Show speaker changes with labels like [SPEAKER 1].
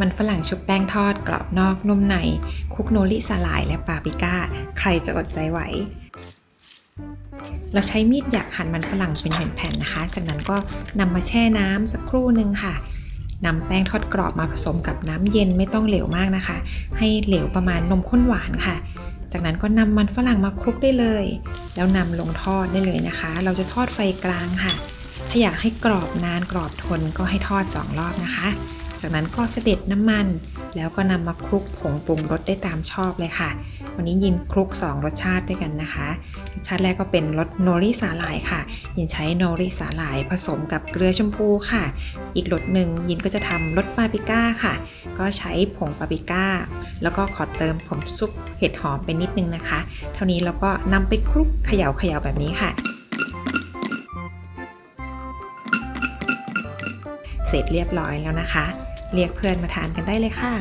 [SPEAKER 1] มันฝรั่งชุบแป้งทอดกรอบนอกนุ่มใน คุกโนริสาหร่ายและปาปิก้า ใครจะอดใจไหว เราใช้มีดหยักหั่นมันฝรั่งเป็นแผ่นๆนะคะ จากนั้นก็นำมาแช่น้ำสักครู่หนึ่งค่ะนำแป้งทอดกรอบมาผสมกับน้ำเย็นไม่ต้องเหลวมากนะคะ ให้เหลวประมาณนมข้นหวานค่ะ จากนั้นก็นำมันฝรั่งมาคลุกได้เลย แล้วนำลงทอดได้เลยนะคะ เราจะทอดไฟกลางค่ะ ถ้าอยากให้กรอบนานกรอบทนก็ให้ทอด 2 รอบนะคะ จากนั้นก็เสด็จน้ำมัน แล้วก็นำมาคลุกผงปรุงรสได้ตามชอบเลยค่ะ วันนี้ยินคลุก 2 รสชาติด้วยกันนะคะรสชาติแรกก็เป็นรสโนริสาหร่ายค่ะ ยินใช้โนริสาหร่ายผสมกับเกลือชมพูค่ะ อีกรสหนึ่งยินก็จะทำรสปาปริก้าค่ะ ก็ใช้ผงปาปริก้า แล้วก็ขอเติมผงซุปเห็ดหอมไปนิดนึงนะคะ เท่านี้เราก็นำไปคลุกเขย่าเขย่าแบบนี้ค่ะ เสร็จเรียบร้อยแล้วนะคะ เรียกเพื่อนมาทานกันได้เลยค่ะ